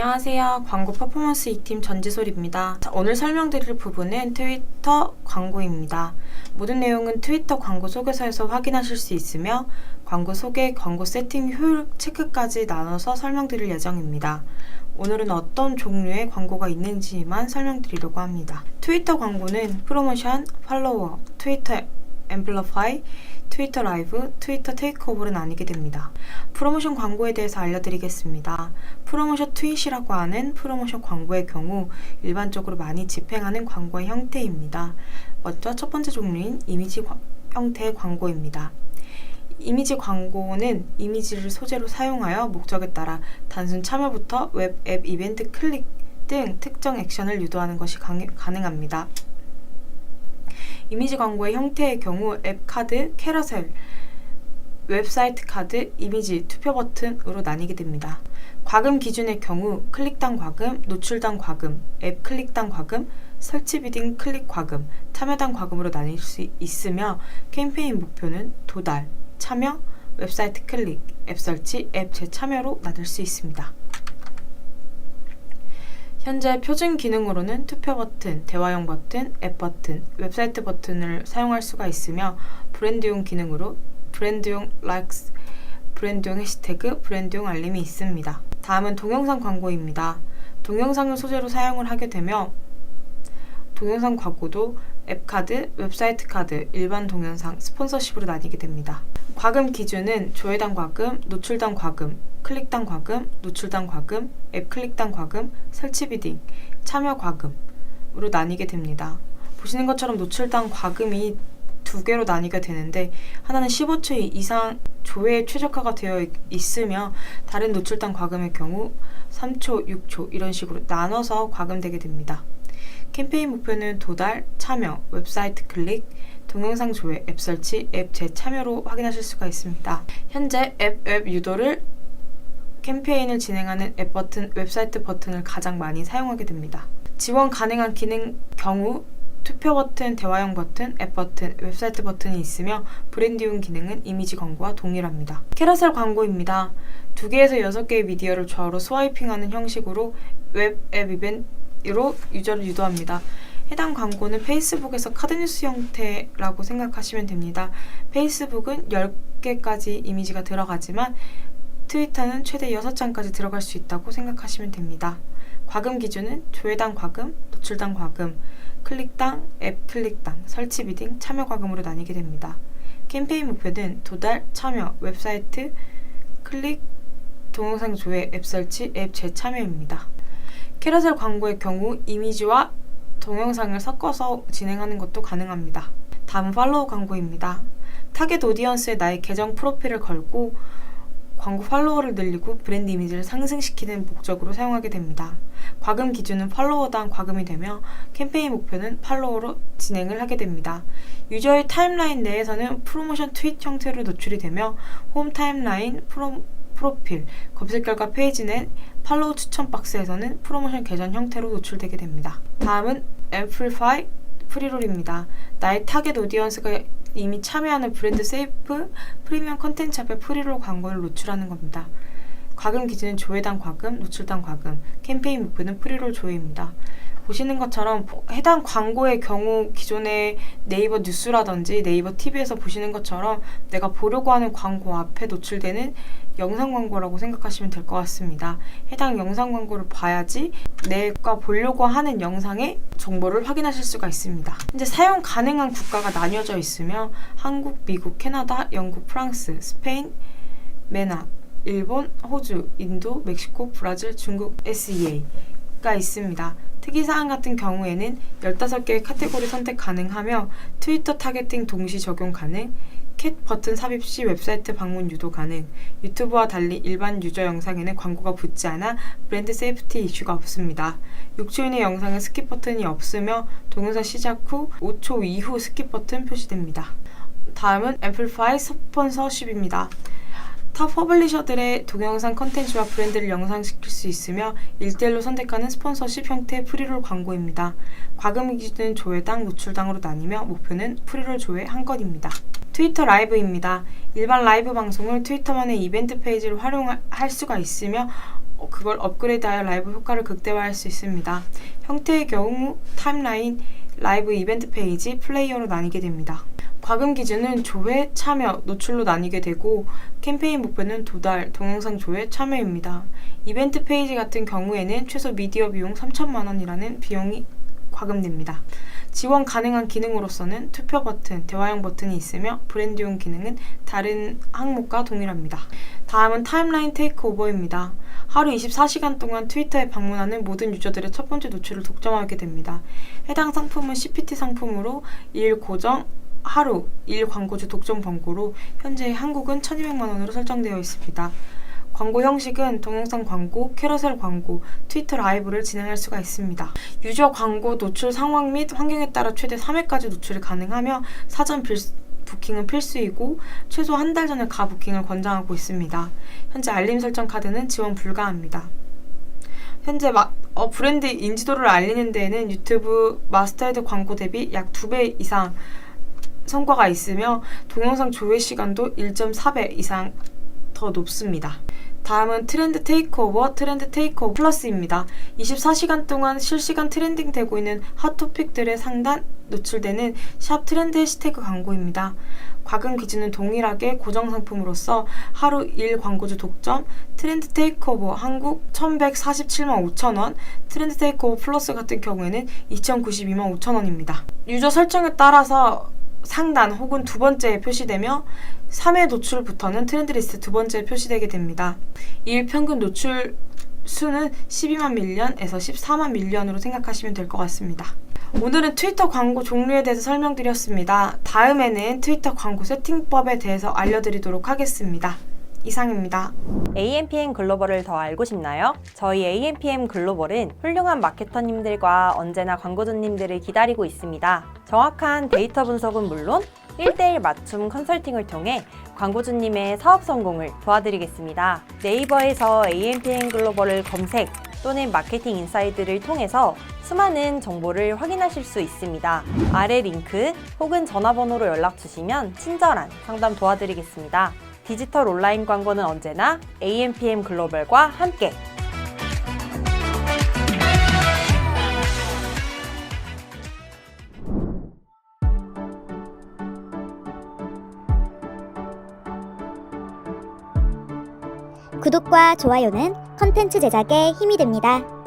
안녕하세요. 광고 퍼포먼스 2팀 전지솔입니다. 자, 오늘 설명드릴 부분은 트위터 광고입니다. 모든 내용은 트위터 광고 소개서에서 확인하실 수 있으며 광고 소개, 광고 세팅 효율 체크까지 나눠서 설명드릴 예정입니다. 오늘은 어떤 종류의 광고가 있는지만 설명드리려고 합니다. 트위터 광고는 프로모션, 팔로워, 트위터 앰플리파이, 트위터 라이브, 트위터 테이크오버를 나뉘게 됩니다. 프로모션 광고에 대해서 알려드리겠습니다. 프로모션 트윗이라고 하는 프로모션 광고의 경우 일반적으로 많이 집행하는 광고의 형태입니다. 먼저 첫 번째 종류인 이미지 과- 형태의 광고입니다. 이미지 광고는 이미지를 소재로 사용하여 목적에 따라 단순 참여부터 웹, 앱, 이벤트 클릭 등 특정 액션을 유도하는 것이 강- 가능합니다. 이미지 광고의 형태의 경우 앱 카드, 캐러셀, 웹사이트 카드, 이미지, 투표 버튼으로 나뉘게 됩니다. 과금 기준의 경우 클릭당 과금, 노출당 과금, 앱 클릭당 과금, 설치 비딩 클릭 과금, 참여당 과금으로 나뉠 수 있으며 캠페인 목표는 도달, 참여, 웹사이트 클릭, 앱 설치, 앱 재참여로 나눌 수 있습니다. 현재 표준 기능으로는 투표 버튼, 대화용 버튼, 앱 버튼, 웹사이트 버튼을 사용할 수가 있으며 브랜드용 기능으로 브랜드용 likes, 브랜드용 해시태그, 브랜드용 알림이 있습니다. 다음은 동영상 광고입니다. 동영상을 소재로 사용을 하게 되며 동영상 광고도 앱 카드, 웹사이트 카드, 일반 동영상, 스폰서십으로 나뉘게 됩니다. 과금 기준은 조회당 과금, 노출당 과금, 클릭당 과금, 노출당 과금, 앱 클릭당 과금, 설치 비딩, 참여 과금으로 나뉘게 됩니다. 보시는 것처럼 노출당 과금이 두 개로 나뉘게 되는데 하나는 15초 이상 조회에 최적화가 되어 있- 있으며 다른 노출당 과금의 경우 3초, 6초 이런 식으로 나눠서 과금되게 됩니다. 캠페인 목표는 도달, 참여, 웹사이트 클릭, 동영상 조회, 앱 설치, 앱 재참여로 확인하실 수가 있습니다. 현재 앱, 웹 유도를 캠페인을 진행하는 앱 버튼, 웹사이트 버튼을 가장 많이 사용하게 됩니다. 지원 가능한 기능 경우 투표 버튼, 대화용 버튼, 앱 버튼, 웹사이트 버튼이 있으며 브랜드용 기능은 이미지 광고와 동일합니다. 캐러셀 광고입니다. 두 개에서 여섯 개의 미디어를 좌우로 스와이핑하는 형식으로 웹 앱 이벤트로 유저를 유도합니다. 해당 광고는 페이스북에서 카드뉴스 형태라고 생각하시면 됩니다. 페이스북은 10개까지 이미지가 들어가지만 트위터는 최대 6장까지 들어갈 수 있다고 생각하시면 됩니다. 과금 기준은 조회당 과금, 노출당 과금, 클릭당, 앱 클릭당, 설치 비딩, 참여 과금으로 나뉘게 됩니다. 캠페인 목표는 도달, 참여, 웹사이트, 클릭, 동영상 조회, 앱 설치, 앱 재참여입니다. 캐러셀 광고의 경우 이미지와 동영상을 섞어서 진행하는 것도 가능합니다. 다음 팔로우 광고입니다. 타겟 오디언스에 나의 계정 프로필을 걸고 광고 팔로워를 늘리고 브랜드 이미지를 상승시키는 목적으로 사용하게 됩니다. 과금 기준은 팔로워당 과금이 되며 캠페인 목표는 팔로워로 진행을 하게 됩니다. 유저의 타임라인 내에서는 프로모션 트윗 형태로 노출이 되며 홈 타임라인, 프로, 프로필, 검색 결과 페이지 내 팔로우 추천 박스에서는 프로모션 계정 형태로 노출되게 됩니다. 다음은 앰플리파이 프리롤입니다. 나의 타겟 오디언스가 이미 참여하는 브랜드 세이프 프리미엄 컨텐츠 앞에 프리롤 광고를 노출하는 겁니다. 과금 기준은 조회당 과금, 노출당 과금, 캠페인 목표는 프리롤 조회입니다. 보시는 것처럼 해당 광고의 경우 기존의 네이버 뉴스라든지 네이버 TV에서 보시는 것처럼 내가 보려고 하는 광고 앞에 노출되는 영상 광고라고 생각하시면 될 것 같습니다. 해당 영상 광고를 봐야지 내가 보려고 하는 영상의 정보를 확인하실 수가 있습니다. 현재 사용 가능한 국가가 나뉘어져 있으며 한국, 미국, 캐나다, 영국, 프랑스, 스페인, 메나, 일본, 호주, 인도, 멕시코, 브라질, 중국, SEA가 있습니다. 특이사항 같은 경우에는 15개의 카테고리 선택 가능하며 트위터 타겟팅 동시 적용 가능, 캣 버튼 삽입 시 웹사이트 방문 유도 가능. 유튜브와 달리 일반 유저 영상에는 광고가 붙지 않아 브랜드 세이프티 이슈가 없습니다. 6초인의 영상은 스킵 버튼이 없으며 동영상 시작 후 5초 이후 스킵 버튼 표시됩니다. 다음은 앰플리파이 스폰서십입니다. 탑 퍼블리셔들의 동영상 컨텐츠와 브랜드를 영상시킬 수 있으며 일대일로 선택하는 스폰서십 형태의 프리롤 광고입니다. 과금 기준 조회당, 노출당으로 나뉘며 목표는 프리롤 조회 한 건입니다. 트위터 라이브입니다. 일반 라이브 방송을 트위터만의 이벤트 페이지를 활용할 수가 있으며 어, 그걸 업그레이드하여 라이브 효과를 극대화할 수 있습니다. 형태의 경우 타임라인, 라이브 이벤트 페이지, 플레이어로 나뉘게 됩니다. 과금 기준은 조회, 참여, 노출로 나뉘게 되고 캠페인 목표는 도달, 동영상 조회, 참여입니다. 이벤트 페이지 같은 경우에는 최소 미디어 비용 3천만 원이라는 비용이 과금됩니다. 지원 가능한 기능으로서는 투표 버튼, 대화형 버튼이 있으며 브랜드용 기능은 다른 항목과 동일합니다. 다음은 타임라인 테이크오버입니다. 하루 24시간 동안 트위터에 방문하는 모든 유저들의 첫 번째 노출을 독점하게 됩니다. 해당 상품은 CPT 상품으로 일 고정, 하루, 일 광고주 독점 광고로 현재 한국은 1200만 원으로 설정되어 있습니다. 광고 형식은 동영상 광고, 캐러셀 광고, 트위터 라이브를 진행할 수가 있습니다. 유저 광고 노출 상황 및 환경에 따라 최대 3회까지 노출이 가능하며 사전 빌, 부킹은 필수이고 최소 한 달 전에 가 부킹을 권장하고 있습니다. 현재 알림 설정 카드는 지원 불가합니다. 현재 마, 어, 브랜드 인지도를 알리는 데에는 유튜브 마스터헤드 광고 대비 약 2배 이상 성과가 있으며 동영상 조회 시간도 1.4배 이상 더 높습니다. 다음은 트렌드 테이크오버, 트렌드 테이크오버 플러스입니다. 24시간 동안 실시간 트렌딩 되고 있는 핫 토픽들의 상단 노출되는 샵 트렌드 해시태그 광고입니다. 과금 기준은 동일하게 고정 상품으로서 하루 1 광고주 독점, 트렌드 테이크오버 한국 1147만 5천원, 트렌드 테이크오버 플러스 같은 경우에는 2092만 5천원입니다. 유저 설정에 따라서 상단 혹은 두 번째에 표시되며 3회 노출부터는 트렌드 리스트 두 번째에 표시되게 됩니다. 일 평균 노출 수는 12만 밀리언에서 14만 밀리언으로 생각하시면 될 것 같습니다. 오늘은 트위터 광고 종류에 대해서 설명드렸습니다. 다음에는 트위터 광고 세팅법에 대해서 알려드리도록 하겠습니다. 이상입니다. AMPM 글로벌을 더 알고 싶나요? 저희 AMPM 글로벌은 훌륭한 마케터님들과 언제나 광고주님들을 기다리고 있습니다. 정확한 데이터 분석은 물론 1대1 맞춤 컨설팅을 통해 광고주님의 사업 성공을 도와드리겠습니다. 네이버에서 AMPM 글로벌을 검색 또는 마케팅 인사이드를 통해서 수많은 정보를 확인하실 수 있습니다. 아래 링크 혹은 전화번호로 연락 주시면 친절한 상담 도와드리겠습니다. 디지털 온라인 광고는 언제나 AMPM 글로벌과 함께 구독과 좋아요는 컨텐츠 제작에 힘이 됩니다.